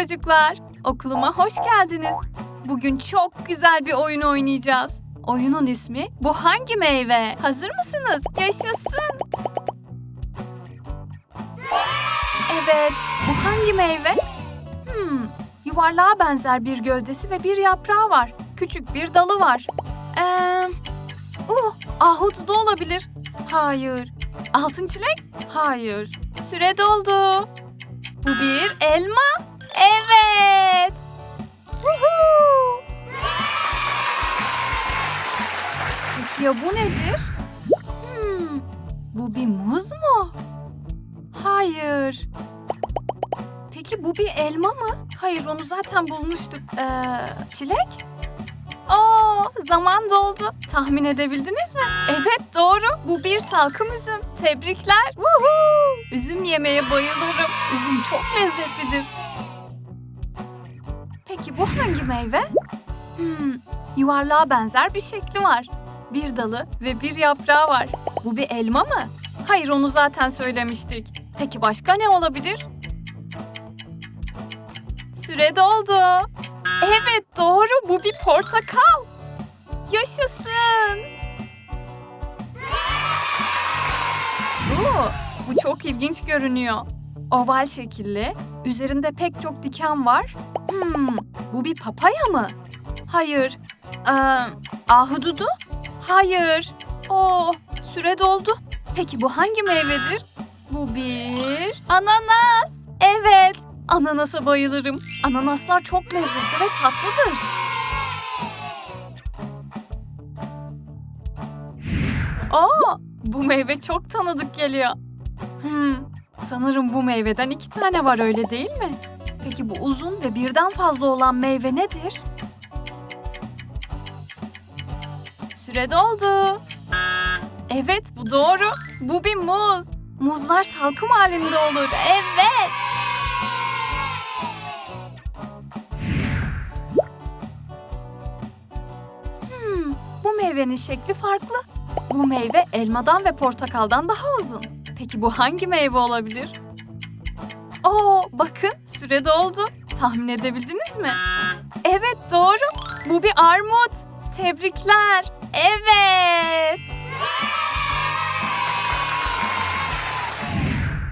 çocuklar. Okuluma hoş geldiniz. Bugün çok güzel bir oyun oynayacağız. Oyunun ismi Bu Hangi Meyve? Hazır mısınız? Yaşasın. Evet, bu hangi meyve? Hmm, yuvarlığa benzer bir gövdesi ve bir yaprağı var. Küçük bir dalı var. Ee, uh, ahududu olabilir. Hayır. Altın çilek? Hayır. Süre doldu. Bu bir elma. Evet. Woohoo! Peki ya bu nedir? Hmm, bu bir muz mu? Hayır. Peki bu bir elma mı? Hayır onu zaten bulmuştuk. Ee, çilek? Aa, zaman doldu. Tahmin edebildiniz mi? Evet doğru. Bu bir salkım üzüm. Tebrikler. Woohoo! Üzüm yemeye bayılırım. Üzüm çok lezzetlidir. Peki bu hangi meyve? Hmm, yuvarlığa benzer bir şekli var. Bir dalı ve bir yaprağı var. Bu bir elma mı? Hayır onu zaten söylemiştik. Peki başka ne olabilir? Süre doldu. Evet doğru bu bir portakal. Yaşasın. Oo, bu çok ilginç görünüyor. Oval şekilli, üzerinde pek çok diken var. Hmm, bu bir papaya mı? Hayır. Ee, ahududu? Hayır. Oo, süre doldu. Peki bu hangi meyvedir? Bu bir ananas. Evet, ananasa bayılırım. Ananaslar çok lezzetli ve tatlıdır. Aa, bu meyve çok tanıdık geliyor. Hmm, sanırım bu meyveden iki tane var öyle değil mi? Peki bu uzun ve birden fazla olan meyve nedir? Süre doldu. Evet bu doğru. Bu bir muz. Muzlar salkım halinde olur. Evet. Hmm, bu meyvenin şekli farklı. Bu meyve elmadan ve portakaldan daha uzun. Peki bu hangi meyve olabilir? Oo, bakın süre doldu. Tahmin edebildiniz mi? Evet doğru. Bu bir armut. Tebrikler. Evet.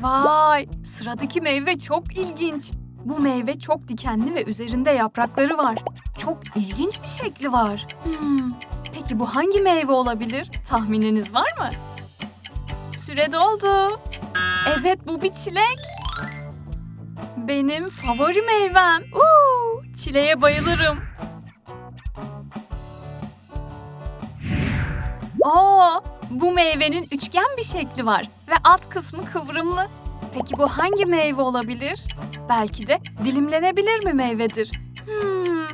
Vay, sıradaki meyve çok ilginç. Bu meyve çok dikenli ve üzerinde yaprakları var. Çok ilginç bir şekli var. Hmm, peki bu hangi meyve olabilir? Tahmininiz var mı? Süre doldu. Evet bu bir çilek. Benim favori meyvem. Uuu, çileğe bayılırım. Aa, bu meyvenin üçgen bir şekli var ve alt kısmı kıvrımlı. Peki bu hangi meyve olabilir? Belki de dilimlenebilir mi meyvedir? Hmm.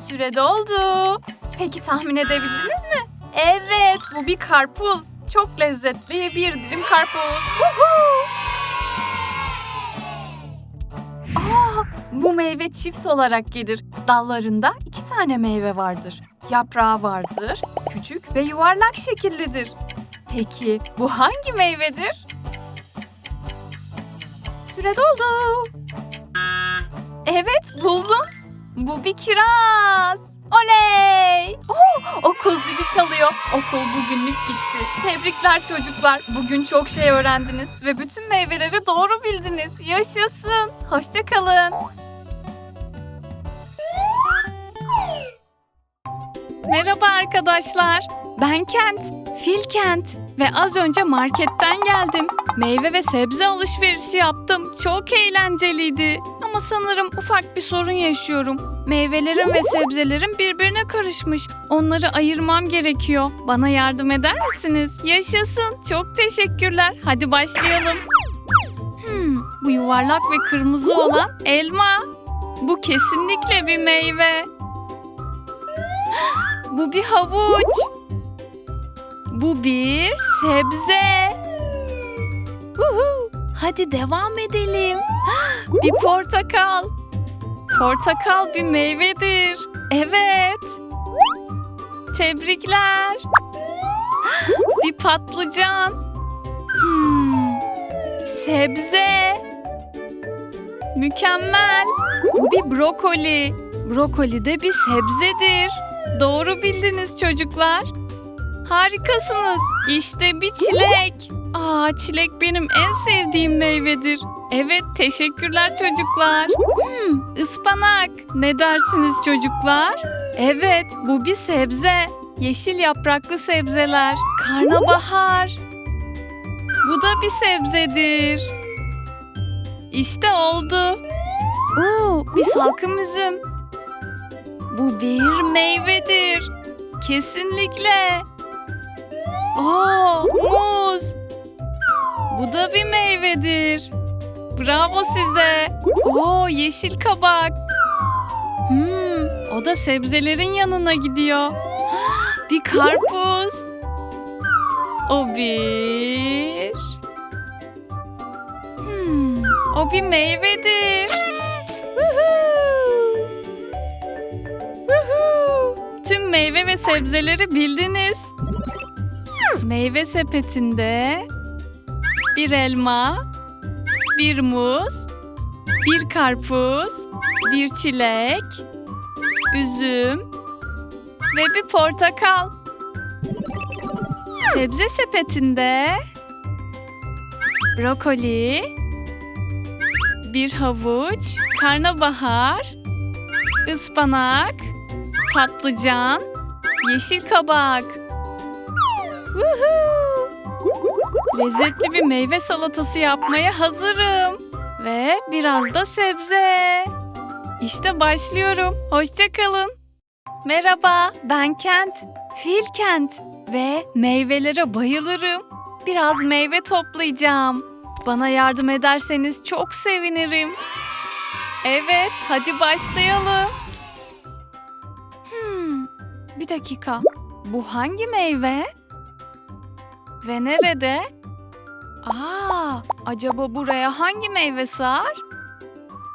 Süre doldu. Peki tahmin edebildiniz mi? Evet, bu bir karpuz. Çok lezzetli bir dilim karpuz. Woohoo! Bu meyve çift olarak gelir. Dallarında iki tane meyve vardır. Yaprağı vardır, küçük ve yuvarlak şekillidir. Peki bu hangi meyvedir? Süre doldu. Evet buldum. Bu bir kiraz. Oley! Oh, okul zili çalıyor. Okul bugünlük bitti. Tebrikler çocuklar. Bugün çok şey öğrendiniz ve bütün meyveleri doğru bildiniz. Yaşasın. Hoşçakalın. Merhaba arkadaşlar. Ben Kent, Fil Kent ve az önce marketten geldim. Meyve ve sebze alışverişi yaptım. Çok eğlenceliydi. Ama sanırım ufak bir sorun yaşıyorum. Meyvelerim ve sebzelerim birbirine karışmış. Onları ayırmam gerekiyor. Bana yardım eder misiniz? Yaşasın. Çok teşekkürler. Hadi başlayalım. Hmm, bu yuvarlak ve kırmızı olan elma. Bu kesinlikle bir meyve. Bu bir havuç. Bu bir sebze. Hadi devam edelim. Bir portakal. Portakal bir meyvedir. Evet. Tebrikler. Bir patlıcan. Hmm. Sebze. Mükemmel. Bu bir brokoli. Brokoli de bir sebzedir. Doğru bildiniz çocuklar. Harikasınız. İşte bir çilek. Aa, çilek benim en sevdiğim meyvedir. Evet, teşekkürler çocuklar. Hmm, ıspanak. Ne dersiniz çocuklar? Evet, bu bir sebze. Yeşil yapraklı sebzeler. Karnabahar. Bu da bir sebzedir. İşte oldu. Oo, bir salkım üzüm. Bu bir meyvedir. Kesinlikle. Aa, muz. Bu da bir meyvedir. Bravo size. Oo, yeşil kabak. Hmm, o da sebzelerin yanına gidiyor. Bir karpuz. O bir. Hmm, o bir meyvedir. Tüm meyve ve sebzeleri bildiniz. Meyve sepetinde bir elma, bir muz, bir karpuz, bir çilek, üzüm ve bir portakal. Sebze sepetinde brokoli, bir havuç, karnabahar, ıspanak, patlıcan, yeşil kabak. Lezzetli bir meyve salatası yapmaya hazırım. Ve biraz da sebze. İşte başlıyorum. Hoşçakalın. Merhaba, ben Kent. Fil Kent. Ve meyvelere bayılırım. Biraz meyve toplayacağım. Bana yardım ederseniz çok sevinirim. Evet, hadi başlayalım. Hmm, bir dakika. Bu hangi meyve? Ve nerede? Aa, acaba buraya hangi meyve sığar?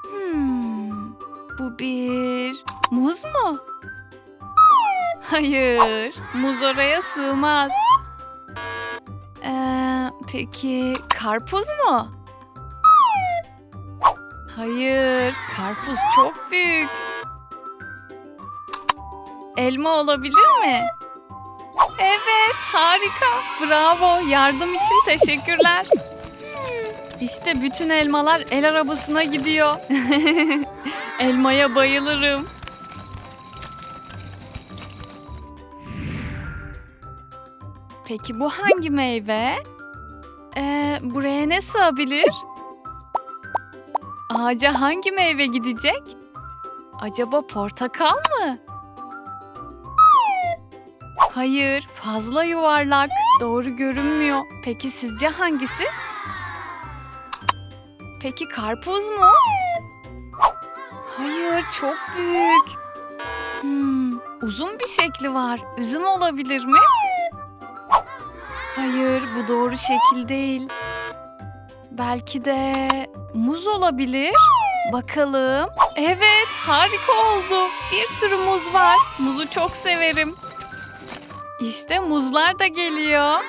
Hmm, bu bir muz mu? Hayır, muz oraya sığmaz. Ee, peki karpuz mu? Hayır, karpuz çok büyük. Elma olabilir mi? Evet, harika. Bravo, yardım için teşekkürler. İşte bütün elmalar el arabasına gidiyor. Elmaya bayılırım. Peki bu hangi meyve? Ee, buraya ne sığabilir? Ağaca hangi meyve gidecek? Acaba portakal mı? Hayır, fazla yuvarlak. Doğru görünmüyor. Peki sizce hangisi? Peki karpuz mu? Hayır, çok büyük. Hmm, uzun bir şekli var. Üzüm olabilir mi? Hayır, bu doğru şekil değil. Belki de muz olabilir. Bakalım. Evet, harika oldu. Bir sürü muz var. Muzu çok severim. İşte muzlar da geliyor.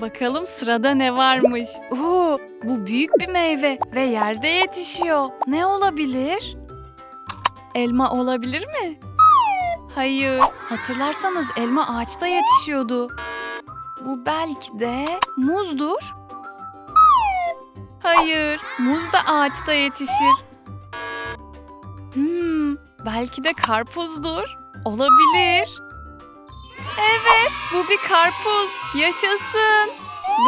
Bakalım sırada ne varmış. Oo, bu büyük bir meyve ve yerde yetişiyor. Ne olabilir? Elma olabilir mi? Hayır. Hatırlarsanız elma ağaçta yetişiyordu. Bu belki de muzdur. Hayır, muz da ağaçta yetişir. Belki de karpuzdur. Olabilir. Evet, bu bir karpuz. Yaşasın.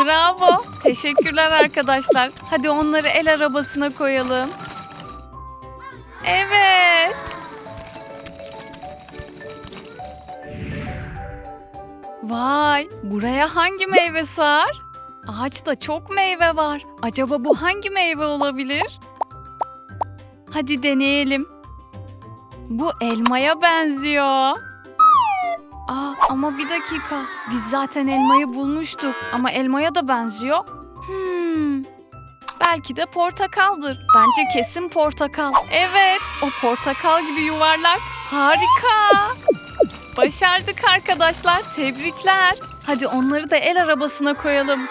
Bravo. Teşekkürler arkadaşlar. Hadi onları el arabasına koyalım. Evet. Vay, buraya hangi meyve sığar? Ağaçta çok meyve var. Acaba bu hangi meyve olabilir? Hadi deneyelim. Bu elmaya benziyor. Aa, ama bir dakika. Biz zaten elmayı bulmuştuk ama elmaya da benziyor. Hmm. Belki de portakaldır. Bence kesin portakal. Evet, o portakal gibi yuvarlak. Harika. Başardık arkadaşlar. Tebrikler. Hadi onları da el arabasına koyalım.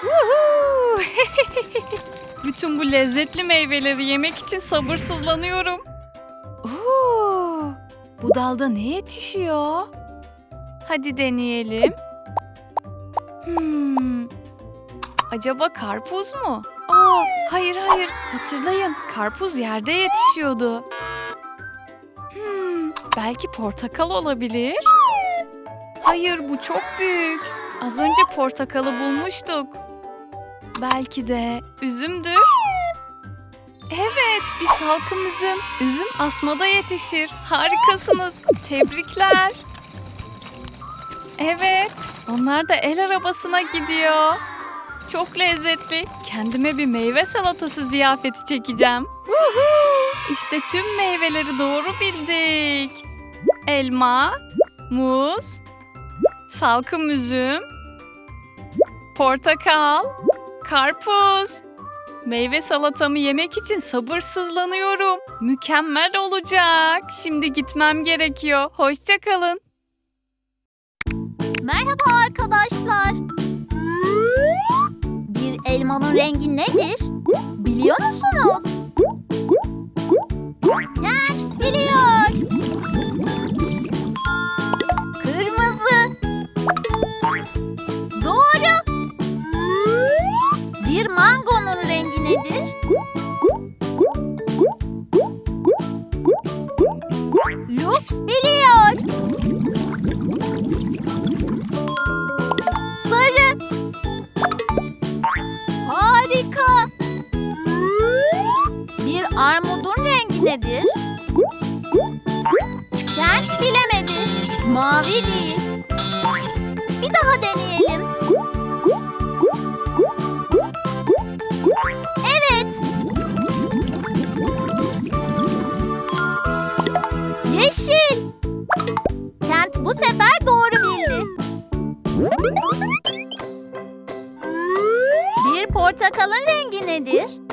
Bütün bu lezzetli meyveleri yemek için sabırsızlanıyorum. Bu dalda ne yetişiyor? Hadi deneyelim. Hmm, acaba karpuz mu? Aa, hayır hayır. Hatırlayın, karpuz yerde yetişiyordu. Hmm, belki portakal olabilir. Hayır, bu çok büyük. Az önce portakalı bulmuştuk. Belki de üzümdür. Evet, bir salkım üzüm. Üzüm asmada yetişir. Harikasınız. Tebrikler. Evet, onlar da el arabasına gidiyor. Çok lezzetli. Kendime bir meyve salatası ziyafeti çekeceğim. İşte tüm meyveleri doğru bildik. Elma, muz, salkım üzüm, portakal, karpuz. Meyve salatamı yemek için sabırsızlanıyorum. Mükemmel olacak. Şimdi gitmem gerekiyor. Hoşçakalın. Merhaba arkadaşlar. Bir elmanın rengi nedir? Biliyor musunuz? Yes, biliyor. Kırmızı. Doğru. Bir mangonun rengi nedir? Luke biliyor. Sarı. Harika. Bir armudun rengi nedir? Kent bilemedi. Mavi değil. Bir daha deneyelim. Yeşil. Kent bu sefer doğru bildi. Bir portakalın rengi nedir?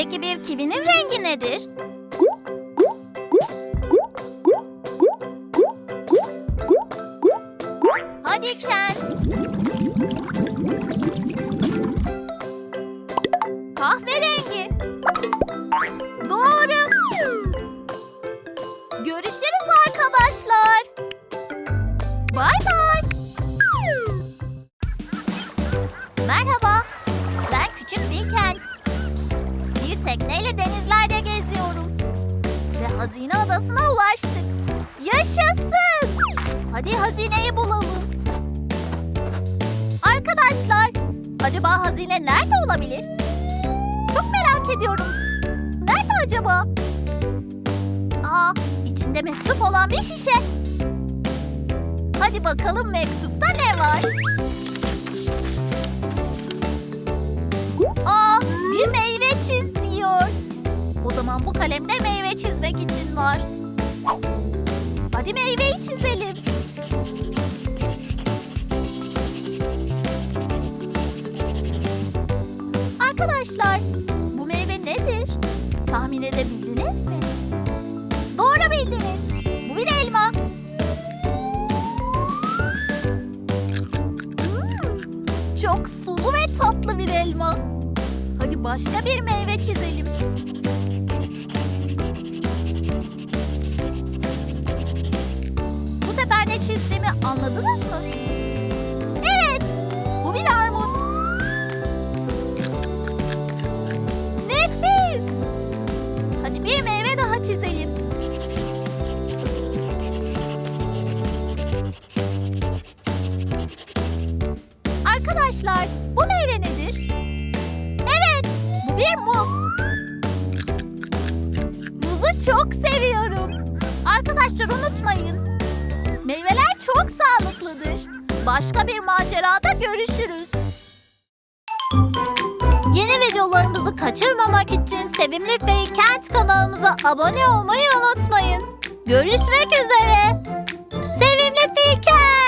Peki bir kivinin rengi nedir? Tekneyle denizlerde geziyorum. Ve hazine adasına ulaştık. Yaşasın. Hadi hazineyi bulalım. Arkadaşlar, acaba hazine nerede olabilir? Çok merak ediyorum. Nerede acaba? Aa, içinde mektup olan bir şişe. Hadi bakalım mektupta ne var? Zaman bu kalemde meyve çizmek için var. Hadi meyveyi çizelim. Arkadaşlar, bu meyve nedir? Tahmin edebildiniz mi? Doğru bildiniz. Bu bir elma. Hmm, çok sulu ve tatlı bir elma. Hadi başka bir meyve çizelim. Çizdiğimi anladınız mı? Evet, bu bir armut. Nefis! Hadi bir meyve daha çizelim. Arkadaşlar, bu meyve nedir? Evet, bu bir muz. çok seviyorum. Arkadaşlar unutmayın. Meyveler çok sağlıklıdır. Başka bir macerada görüşürüz. Yeni videolarımızı kaçırmamak için Sevimli Feykent kanalımıza abone olmayı unutmayın. Görüşmek üzere. Sevimli Feykent.